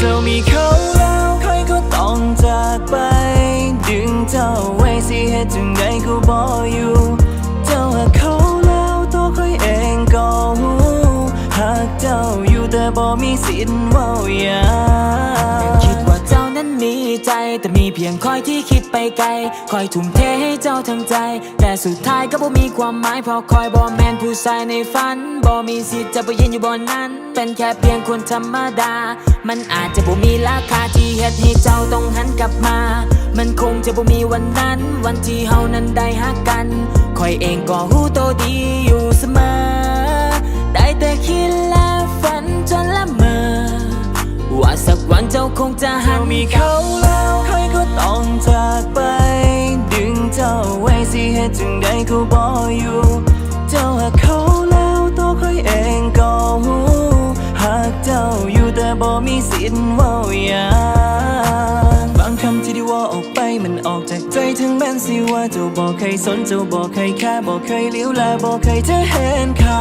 เจ้ามีเขาแล้วใครก็ต้องจากไป ดึงเจ้าไว้สิเหตุจึงใดก็บอกอยู่ เจ้าหากเขาแล้วตัวใครเองก็หูหากเจ้าอยู่แต่บ่มีสิทธิ์เว่าอย่าคิดว่าเจ้านั้นมีใจแต่มีเพียงคอยที่คิด ไปไกล คอยทุ่มเทให้เจ้าทั้งใจ แต่สุดท้ายก็บ่มีความหมายเพราะคอยบ่แมนผู้ชายในฝันบ่มีสิทธิ์จะไปยืนอยู่บนนั้น เป็นแค่เพียงคนธรรมดา มันอาจจะบ่มีราคาที่เฮ็ดให้เจ้าต้องหันกลับมา มันคงจะบ่มีวันนั้น วันที่เฮานั้นได้ฮักกัน คอยเองก็รู้ตัวดีอยู่เสมอ ได้แต่คิดและฝันจนละเมอ ว่าสักวันเจ้าคงจะหัเจ้านมีเขาแล้ว ต้องจากไป ดึงเจ้าไว้สิเหตุจึงใดก็บอกอยู่ เจ้าหากเขาแล้วตัวใครเองก็หูหากเจ้าอยู่แต่บ่มีสิทธิ์ว่าอย่างบางคำที่ได้ว่าออกไปมันออกจากใจถึงแม้นสิว่าเจ้าบอกเคยสนเจ้าบอกเคยแค่บอกเคยเลี้ยวแลบอกเคยจะเห็นค่า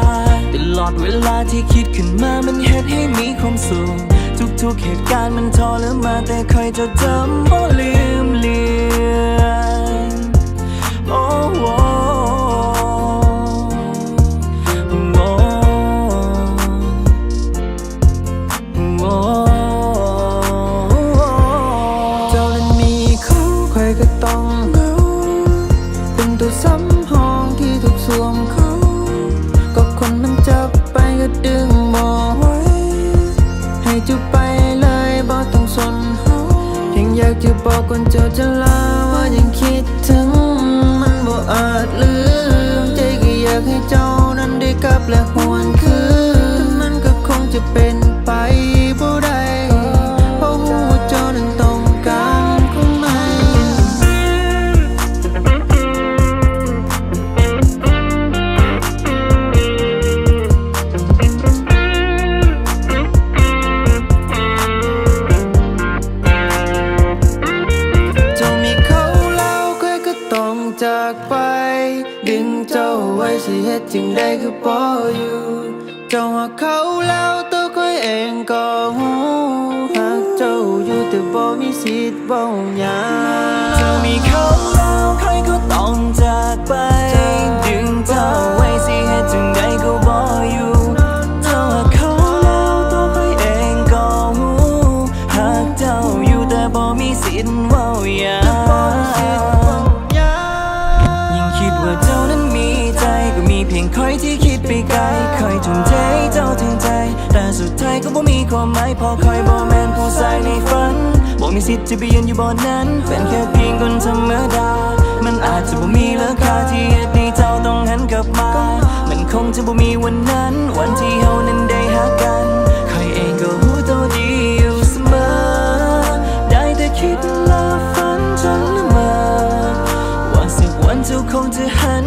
ตลอดเวลาที่คิดขึ้นมามันเฮ็ดให้มีความสุข ทุกเหตุการณ์มันทรมาแต่คอยจดจำบ่ลืมเลือนโอ้โหโอ้โหโอเจ้านั้นมีเขาใครก็ต้องเหงาเป็นตัวซ้ำห้องที่ถูกสวมเขาก็คนมันจับไปก็ดึงมองไว้ ให้จุบไป บอกก่อนเจ้าจะลาว่ายังคิดถึงมันบ่อาจลืมใจก็อยากให้เจ้านั้นได้กลับและ สิเหตุจึงได้คือพออยู่เจ้าหากเขาแล้วตัวค่อยเองก็หูหากเจ้าอยู่แต่บ่มีสิทธิ์บ่หยังเจ้ามีเขาแล้วใครก็ต้องจากไปดึงเจ้าไว้สิเหตุจึงใดก็บอกอยู่เจ้าหากเขาแล้วตัวใครเองก็หูหากเจ้าอยู่แต่บ่มีสิทธิ์เว่าอยาง ทุ่มเทให้เจ้าทั้งใจ แต่สุดท้ายก็บ่มีความหมายพอคอยบ่แมนพอสายในฝันบ่มีสิทธิ์จะไปยืนอยู่บนนั้น เป็นแค่เพียงคนธรรมดา มันอาจจะบ่มีราคาที่เหตุนเจ้าต้องหันกลับมา มันคงจะบ่มีวันนั้น วันที่เฮานั้นได้หากันใครเองก็รู้ต่วดีอยู่เสมอ ได้แต่คิดและฝันจนละเมอว่าสักวันเจ้าคงจะหัน